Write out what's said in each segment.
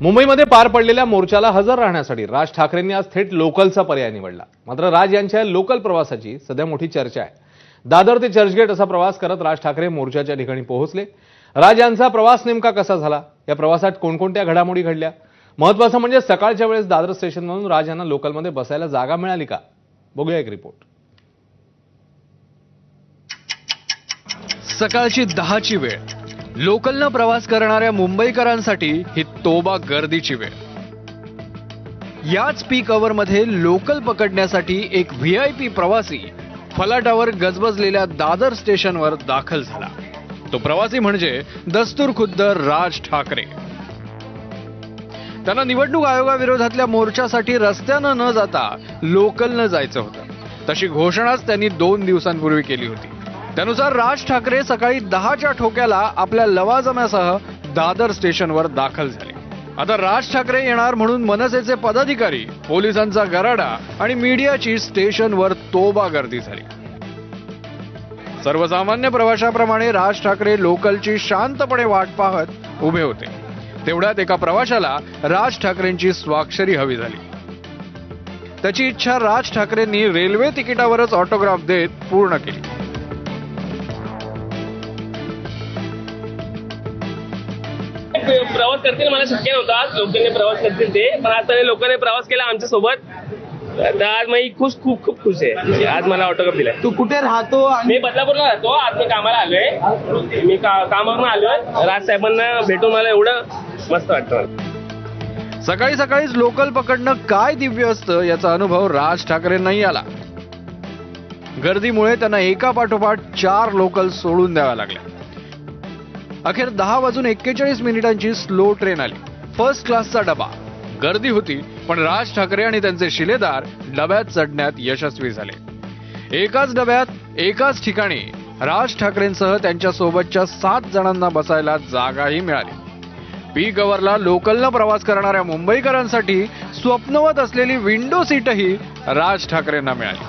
मुंबईमध्ये पार पडलेल्या मोर्चाला हजर राहण्यासाठी राज ठाकरेंनी आज थेट लोकलचा पर्याय निवडला. मात्र राज यांच्या लोकल प्रवासाची सध्या मोठी चर्चा आहे. दादर ते चर्चगेट असा प्रवास करत राज ठाकरे मोर्चाच्या ठिकाणी पोहोचले. राज यांचा प्रवास नेमका कसा झाला? या प्रवासात कोणकोणत्या घडामोडी घडल्या? महत्वाचं म्हणजे सकाळच्या वेळेस दादर स्टेशनमधून राज यांना लोकलमध्ये बसायला जागा मिळाली का? बघूया एक रिपोर्ट. सकाळची दहाची वेळ. लोकलनं प्रवास करणाऱ्या मुंबईकरांसाठी ही तोबा गर्दीची वेळ. याच पीकमध्ये लोकल पकडण्यासाठी एक व्ही आय पी प्रवासी फलाटावर गजबजलेल्या दादर स्टेशनवर दाखल झाला. तो प्रवासी म्हणजे दस्तूर खुद्द राज ठाकरे. त्यांना निवडणूक आयोगाविरोधातल्या मोर्चासाठी रस्त्यानं न जाता लोकलनं जायचं होतं. तशी घोषणाच त्यांनी दोन दिवसांपूर्वी केली होती. त्यानुसार राज ठाकरे सकाळी दहाच्या ठोक्याला आपल्या लवाजम्यासह दादर स्टेशनवर दाखल झाले. आता राज ठाकरे येणार म्हणून मनसेचे पदाधिकारी पोलिसांचा गराडा आणि मीडियाची स्टेशनवर तोबा गर्दी झाली. सर्वसामान्य प्रवाशाप्रमाणे राज ठाकरे लोकलची शांतपणे वाट पाहत उभे होते. तेवढ्यात एका प्रवाशाला राज ठाकरेंची स्वाक्षरी हवी झाली. त्याची इच्छा राज ठाकरेंनी रेल्वे तिकिटावरच ऑटोग्राफ देत पूर्ण केली. प्रवास करतील मला शक्य नव्हता लोकांनी प्रवास करतील ते. पण आज त्याने लोकांनी प्रवास केला आमच्यासोबत तर आज मी खुश खूप खूप खुश आहे. आज मला ऑटोग्राफ दिलाय. तू कुठे राहतो आणि मी बदलापूरला राहतो. आज मी कामाला आलोय. मी का कामावरून आलोय. राज साहेबांना भेटून मला एवढं मस्त वाटतं सकाळी सकाळीच लोकल पकडणं काय दिव्य असतं याचा अनुभव राज ठाकरेंनाही आला. गर्दीमुळे त्यांना एका पाठोपाठ चार लोकल सोडून द्याव्या लागल्या. अखेर दहा वाजून एक्केचाळीस मिनिटांची स्लो ट्रेन आली. फर्स्ट क्लासचा डबा. गर्दी होती पण राज ठाकरे आणि त्यांचे शिलेदार डब्यात चढण्यात यशस्वी झाले. एकाच डब्यात एकाच ठिकाणी राज ठाकरेंसह त्यांच्या सोबतच्या सात जणांना बसायला जागाही मिळाली. पीक अवरला लोकलनं प्रवास करणाऱ्या मुंबईकरांसाठी स्वप्नवत असलेली विंडो सीटही राज ठाकरेंना मिळाली.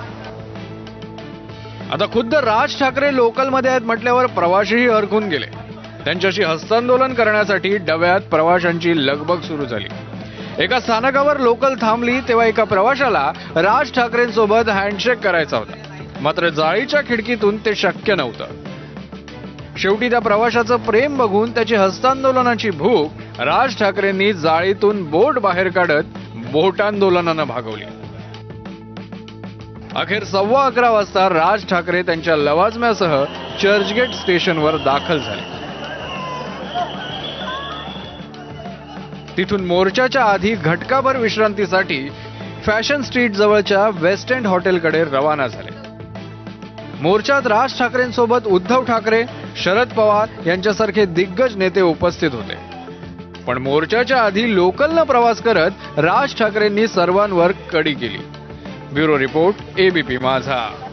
आता खुद्द राज ठाकरे लोकलमध्ये आहेत म्हटल्यावर प्रवाशीही हरकून गेले. त्यांच्याशी हस्तांदोलन करण्यासाठी डब्यात प्रवाशांची लगबग सुरू झाली. एका स्थानकावर लोकल थांबली तेव्हा एका प्रवाशाला राज ठाकरेंसोबत हँडशेक करायचा होता. मात्र जाळीच्या खिडकीतून ते शक्य नव्हतं. शेवटी त्या प्रवाशाचं प्रेम बघून त्याची हस्तांदोलनाची भूक राज ठाकरेंनी जाळीतून बोट बाहेर काढत बोटांदोलनानं भागवली. अखेर सव्वा अकरा वाजता राज ठाकरे त्यांच्या लवाजम्यासह चर्चगेट स्टेशनवर दाखल झाले. तिथून मोर्चाच्या आधी घटकाभर विश्रांतीसाठी फॅशन स्ट्रीट जवळच्या वेस्ट एंड हॉटेलकडे रवाना झाले. मोर्चात राज ठाकरेंसोबत उद्धव ठाकरे शरद पवार यांच्यासारखे दिग्गज नेते उपस्थित होते. पण मोर्चाच्या आधी लोकलनं प्रवास करत राज ठाकरेंनी सर्वांवर कडी केली. ब्युरो रिपोर्ट एबीपी माझा.